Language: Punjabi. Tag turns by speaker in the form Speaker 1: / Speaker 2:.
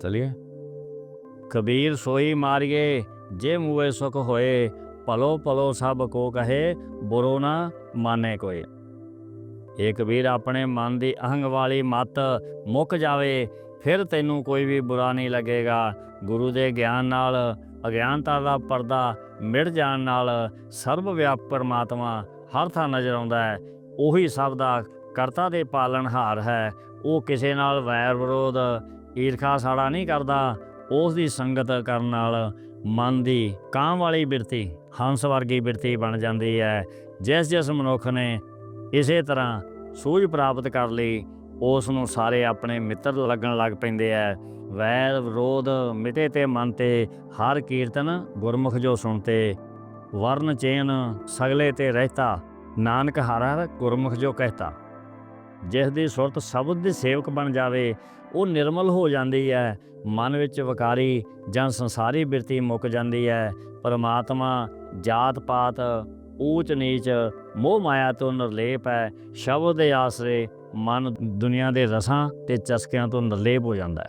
Speaker 1: ਚਲਿਏ ਕਬੀਰ ਸੋਈ ਮਾਰੀਏ ਜੇ ਮੂਏ ਸੁਖ ਹੋਏ ਭਲੋ ਭਲੋ ਸਭ ਕੋ ਕਹੇ ਬੁਰੋ ਨਾ ਮਾਨੇ ਕੋਏ ਇਹ ਕਬੀਰ ਆਪਣੇ ਮਨ ਦੀ ਅਹੰਗ ਵਾਲੀ ਮਤ ਮੁੱਕ ਜਾਵੇ ਫਿਰ ਤੈਨੂੰ ਕੋਈ ਵੀ ਬੁਰਾ ਨਹੀਂ ਲੱਗੇਗਾ ਗੁਰੂ ਦੇ ਗਿਆਨ ਨਾਲ ਅਗਿਆਨਤਾ ਦਾ ਪਰਦਾ ਮਿਟ ਜਾਣ ਨਾਲ ਸਰਬ ਵਿਆਪ ਪਰਮਾਤਮਾ ਹਰ ਥਾਂ ਨਜ਼ਰ ਆਉਂਦਾ ਹੈ ਉਹੀ ਸਭ ਦਾ ਕਰਤਾ ਦੇ ਪਾਲਣਹਾਰ ਹੈ ਉਹ ਕਿਸੇ ਨਾਲ ਵੈਰ ਵਿਰੋਧ ਈਰਖਾ ਸਾੜਾ ਨਹੀਂ ਕਰਦਾ, ਉਸ ਦੀ ਸੰਗਤ ਕਰਨ ਨਾਲ ਮਨ ਦੀ ਕਾਮ ਵਾਲੀ ਬਿਰਤੀ, ਹੰਸ ਵਰਗੀ ਬਿਰਤੀ ਬਣ ਜਾਂਦੀ ਹੈ। ਜਿਸ ਜਿਸ ਮਨੁੱਖ ਨੇ ਇਸੇ ਤਰ੍ਹਾਂ ਸੂਝ ਪ੍ਰਾਪਤ ਕਰ ਲਈ, ਉਸ ਨੂੰ ਸਾਰੇ ਆਪਣੇ ਮਿੱਤਰ ਲੱਗਣ ਲੱਗ ਪੈਂਦੇ ਐ ਵੈਰ ਵਿਰੋਧ ਮਿਟੇ ਤੇ ਮਨ ਤੇ ਹਰ ਕੀਰਤਨ ਗੁਰਮੁਖ ਜੋ ਸੁਣਤੇ, ਵਰਨ ਚੇਨ ਸਗਲੇ ਤੇ ਰਹਿਤਾ। ਨਾਨਕ ਹਰ ਹਰ ਗੁਰਮੁਖ ਜੋ ਕਹਤਾ। ਜਿਸ ਦੀ ਸੁਰਤ ਸ਼ਬਦ ਦੀ ਸੇਵਕ ਬਣ ਜਾਵੇ, ਉਹ ਨਿਰਮਲ ਹੋ ਜਾਂਦੀ ਹੈ। ਮਨ ਵਿੱਚ ਵਿਕਾਰੀ ਜਾਂ ਸੰਸਾਰੀ ਬਿਰਤੀ ਮੁੱਕ ਜਾਂਦੀ ਹੈ। ਪਰਮਾਤਮਾ ਜਾਤ ਪਾਤ ਊਚ ਨੀਚ ਮੋਹ ਮਾਇਆ ਤੋਂ ਨਿਰਲੇਪ ਹੈ। ਸ਼ਬਦ ਦੇ ਆਸਰੇ ਮਨ ਦੁਨੀਆ ਦੇ ਰਸਾਂ ਤੇ ਚਸਕਿਆਂ ਤੋਂ ਨਿਰਲੇਪ ਹੋ ਜਾਂਦਾ ਹੈ।